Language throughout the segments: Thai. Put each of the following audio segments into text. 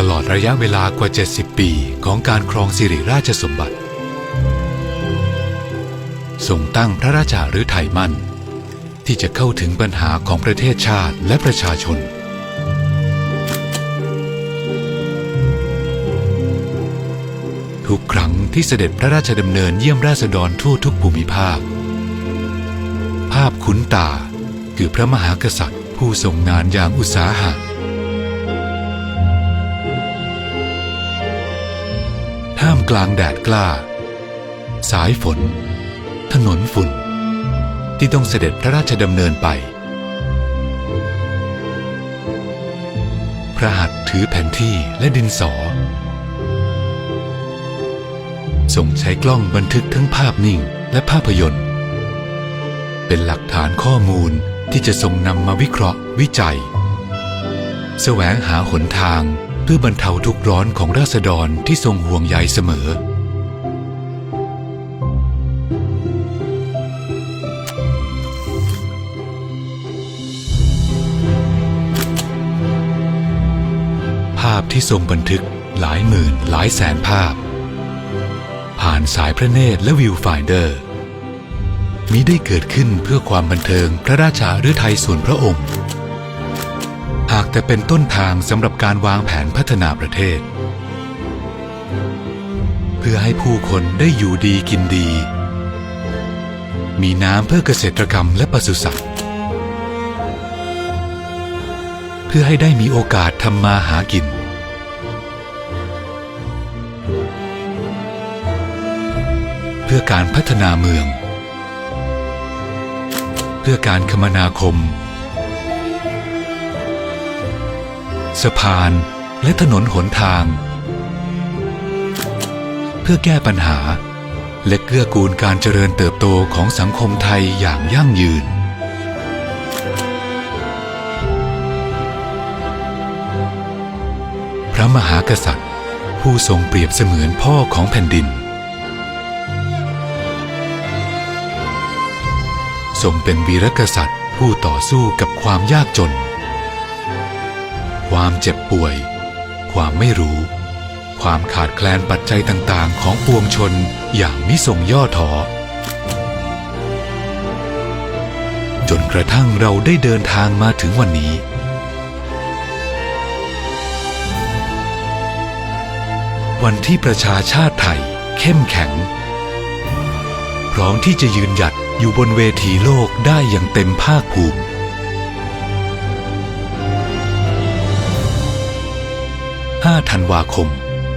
ตลอดระยะเวลากว่า 70 ปีของการครองสิริราชสมบัติทรงตั้งพระราชาฤทัยมั่น ที่จะเข้าถึงปัญหาของประเทศชาติและประชาชน ทุกครั้งที่เสด็จพระราชดำเนินเยี่ยมราษฎรทั่วทุกภูมิภาค ภาพคุ้นตาคือพระมหากษัตริย์ผู้ทรงงานอย่างอุตสาหะ ท่ามกลางแดดกล้า สายฝน ถนนฝุ่น ที่ต้องเสด็จพระราชดำเนินไป พระหัตถ์ถือแผนที่และดินสอทรงใช้กล้องบันทึกทั้งภาพนิ่งและภาพยนตร์ เป็นหลักฐานข้อมูลที่จะทรงนำมาวิเคราะห์วิจัย แสวงหาหนทาง เพื่อบรรเทาทุกข์ร้อนของราษฎรที่ทรงห่วงใยเสมอ ภาพที่ทรงบันทึกหลายหมื่นหลายแสนภาพ ผ่านสายพระเนตรและวิวไฟเดอร์มิได้เกิดขึ้นเพื่อความบันเทิงพระราชาฤทัยส่วนพระองค์ากแต่เป็นต้นทางสำหรับการวางแผนพัฒนาประเทศ เพื่อให้ผู้คนได้อยู่ดีกินดี มีน้ำเพื่อเกษตรกรรมและปศุสัตว์ เพื่อให้ได้มีโอกาสทำมาหากินเพื่อการพัฒนาเมือง เพื่อการคมนาคม สะพาน และถนนหนทาง เพื่อแก้ปัญหา และเกื้อกูลการเจริญเติบโตของสังคมไทยอย่างยั่งยืนพระมหากษัตริย์ ผู้ทรงเปรียบเสมือนพ่อของแผ่นดิน ทรงเป็นวีรกษัตริย์ผู้ต่อสู้กับความยากจน ความเจ็บป่วย ความไม่รู้ ความขาดแคลนปัจจัยต่างๆ ของปวงชนอย่างมิทรงย่อท้อจนกระทั่งเราได้เดินทางมาถึงวันนี้ วันที่ประชาชาติไทยเข้มแข็ง พร้อมที่จะยืนหยัดอยู่บนเวทีโลกได้อย่างเต็มภาคภูมิ ธันวาคม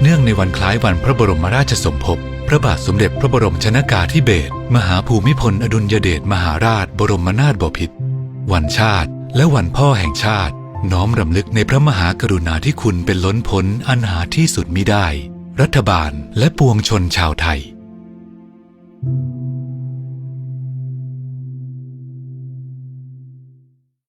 เนื่องในวันคล้ายวันพระบรมราชสมภพ พระบาทสมเด็จพระบรมชนากาธิเบศรมหาภูมิพลอดุลยเดชมหาราช บรมนาถบพิตรวันชาติ และวันพ่อแห่งชาติ น้อมรำลึกในพระมหากรุณาธิคุณเป็นล้นพ้นอันหาที่สุดมิได้ รัฐบาลและปวงชนชาวไทย